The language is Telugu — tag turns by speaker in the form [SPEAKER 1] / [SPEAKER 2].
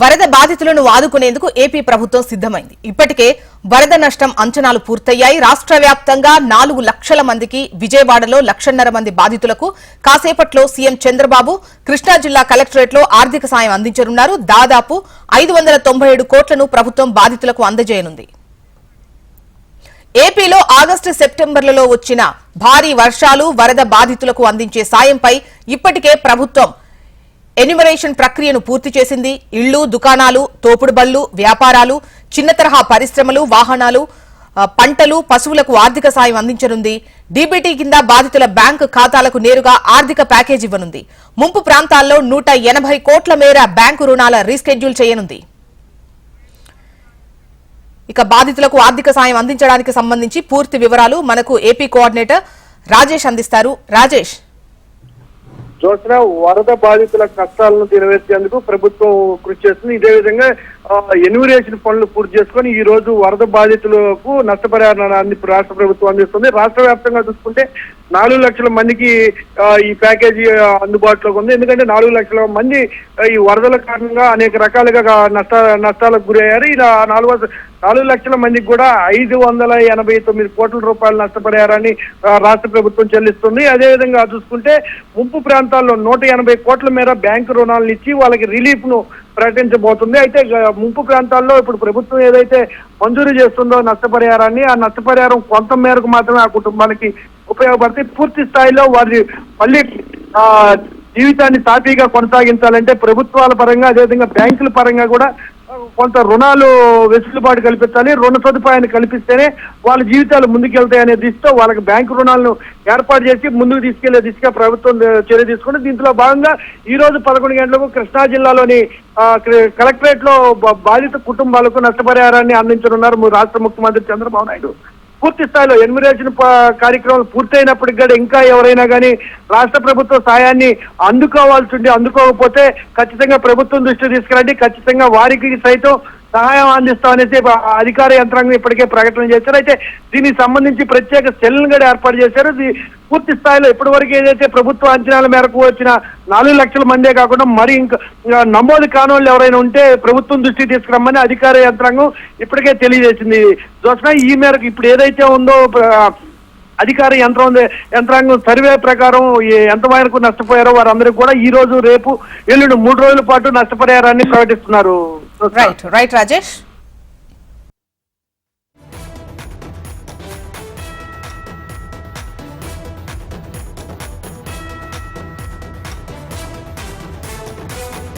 [SPEAKER 1] వరద బాధితులను ఆదుకునేందుకు ఏపీ ప్రభుత్వం సిద్ధమైంది. ఇప్పటికే వరద నష్టం అంచనాలు పూర్తయ్యాయి. రాష్ట్ర వ్యాప్తంగా నాలుగు లక్షల మందికి విజయవాడలో లక్షన్నర మంది బాధితులకు కాసేపట్లో సీఎం చంద్రబాబు కృష్ణా జిల్లా కలెక్టరేట్లో ఆర్థిక సాయం అందించనున్నారు. దాదాపు ఐదు వందల తొంభై ఏడు కోట్లను ప్రభుత్వం బాధితులకు అందజేయనుంది. ఏపీలో ఆగస్టు సెప్టెంబర్లలో వచ్చిన భారీ వర్షాలు వరద బాధితులకు అందించే సాయంపై ఇప్పటికే ప్రభుత్వం ఎన్యుమరేషన్ ప్రక్రియను పూర్తి చేసింది. ఇళ్ళు దుకాణాలు తోపుడు బళ్ళు వ్యాపారాలు చిన్న తరహా పరిశ్రమలు వాహనాలు పంటలు పశువులకు ఆర్థిక సాయం అందించనుంది. డీబీటీ కింద బాధితుల బ్యాంకు ఖాతాలకు నేరుగా ఆర్థిక ప్యాకేజ్ ఇవ్వనుంది. ముంపు ప్రాంతాల్లో నూట ఎనభై కోట్ల మేర బ్యాంకు రుణాల రీస్కెడ్యూల్ చేయనుంది. ఇక బాధితులకు ఆర్థిక సాయం అందించడానికి సంబంధించి పూర్తి వివరాలు మనకు ఏపీ కోఆర్డినేటర్ రాజేష్ అందిస్తారు. రాజేష్.
[SPEAKER 2] జోత్న వరద బాధితుల కష్టాలను తీరవేసేందుకు ప్రభుత్వం కృషి చేస్తుంది. ఇదే విధంగా ఎన్యూరేషన్ పనులు పూర్తి చేసుకొని ఈ రోజు వరద బాధితులకు నష్టపరిహారాన్ని రాష్ట్ర ప్రభుత్వం అందిస్తుంది. రాష్ట్ర వ్యాప్తంగా చూసుకుంటే నాలుగు లక్షల మందికి ఈ ప్యాకేజీ అందుబాటులోకి ఉంది. ఎందుకంటే నాలుగు లక్షల మంది ఈ వరదల కారణంగా అనేక రకాలుగా నష్ట నష్టాలకు గురయ్యారు. ఇలా నాలుగు నాలుగు లక్షల మందికి కూడా ఐదు వందల ఎనభై తొమ్మిది కోట్ల రూపాయలు నష్టపడారని రాష్ట్ర ప్రభుత్వం చెల్లిస్తుంది. అదేవిధంగా చూసుకుంటే ముంపు ప్రాంతాల్లో నూట ఎనభై కోట్ల మేర బ్యాంకు రుణాలను ఇచ్చి వాళ్ళకి రిలీఫ్ను ప్రకటించబోతుంది. అయితే ముంపు ప్రాంతాల్లో ఇప్పుడు ప్రభుత్వం ఏదైతే మంజూరు చేస్తుందో నష్టపరిహారాన్ని ఆ నష్టపరిహారం కొంత మేరకు మాత్రమే ఆ కుటుంబానికి ఉపయోగపడతాయి పూర్తి స్థాయిలో వారి మళ్ళీ జీవితాన్ని సాఫీగా కొనసాగించాలంటే ప్రభుత్వాల పరంగా అదేవిధంగా బ్యాంకుల పరంగా కూడా కొంత రుణాలు వెసులుబాటు కల్పించాలి రుణ సదుపాయాన్ని కల్పిస్తేనే వాళ్ళ జీవితాలు ముందుకెళ్తాయనే దిశతో వాళ్ళకి బ్యాంకు రుణాలను ఏర్పాటు చేసి ముందుకు తీసుకెళ్ళే దిశగా ప్రభుత్వం చర్య తీసుకుంది. దీంట్లో భాగంగా ఈ రోజు పదకొండు గంటలకు కృష్ణా జిల్లాలోని కలెక్టరేట్లో బాధిత కుటుంబాలకు నష్టపరిహారాన్ని అందించనున్నారు రాష్ట్ర ముఖ్యమంత్రి చంద్రబాబు నాయుడు. పూర్తి స్థాయిలో ఎన్యుమరేషన్ కార్యక్రమాలు పూర్తయినప్పటికి కూడా ఇంకా ఎవరైనా కానీ రాష్ట్ర ప్రభుత్వ సాయాన్ని అందుకోవాల్సి ఉండి అందుకోకపోతే ఖచ్చితంగా ప్రభుత్వం దృష్టి తీసుకురండి. ఖచ్చితంగా వారికి సైతం సహాయం అందిస్తామనేసి అధికార యంత్రాంగం ఇప్పటికే ప్రకటన చేశారు. అయితే దీనికి సంబంధించి ప్రత్యేక సెల్ను కూడా ఏర్పాటు చేశారు. పూర్తి స్థాయిలో ఇప్పటి వరకు ఏదైతే ప్రభుత్వ అంచనాల మేరకు వచ్చిన నాలుగు లక్షల మందే కాకుండా మరి ఇంకా నమోదు కాని వాళ్ళు ఎవరైనా ఉంటే ప్రభుత్వం దృష్టికి తీసుకురమ్మని అధికార యంత్రాంగం ఇప్పటికే తెలియజేసింది. జోష్ణ ఈ మేరకు ఇప్పుడు ఏదైతే ఉందో అధికార యంత్రం యంత్రాంగం సర్వే ప్రకారం ఎంత మేరకు నష్టపోయారో వారందరికీ కూడా ఈ రోజు రేపు ఎల్లుండి మూడు రోజుల పాటు నష్టపరిహారాన్ని ప్రకటిస్తున్నారు.
[SPEAKER 1] Right, right, Rajesh?